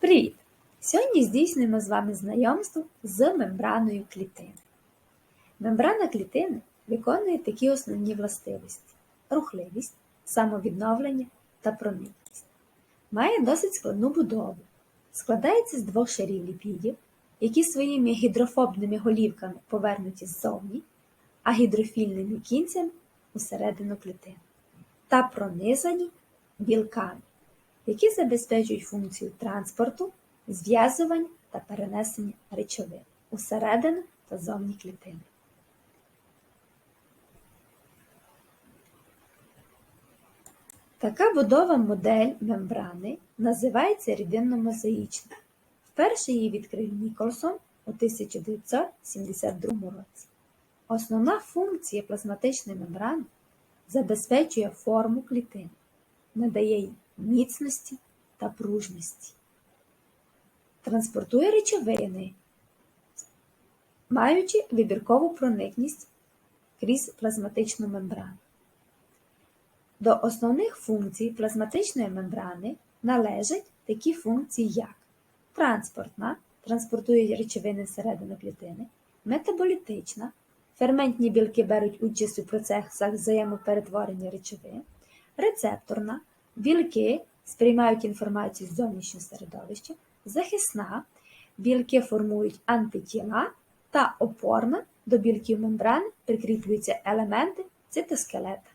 Привіт! Сьогодні здійснюємо з вами знайомство з мембраною клітини. Мембрана клітини виконує такі основні властивості: рухливість, самовідновлення та проникність. Має досить складну будову. Складається з двох шарів ліпідів, які своїми гідрофобними голівками повернуті ззовні, а гідрофільними кінцями усередину клітини, та пронизані білками які забезпечують функцію транспорту, зв'язування та перенесення речовин усередину та зовні клітини. Така будова модель мембрани називається рідинно-мозаїчна. Вперше її відкрив Ніколсон у 1972 році. Основна функція плазматичної мембрани забезпечує форму клітини, надає їй міцності та пружності. Транспортує речовини, маючи вибіркову проникність крізь плазматичну мембрану. До основних функцій плазматичної мембрани належать такі функції, як транспортна, транспортує речовини всередину клітини, метаболітична, ферментні білки беруть участь у процесах взаємоперетворення речовин, рецепторна, Білки сприймають інформацію з зовнішнього середовища, захисна, білки формують антитіла та опорна до білків мембрани прикріплюються елементи цитоскелета.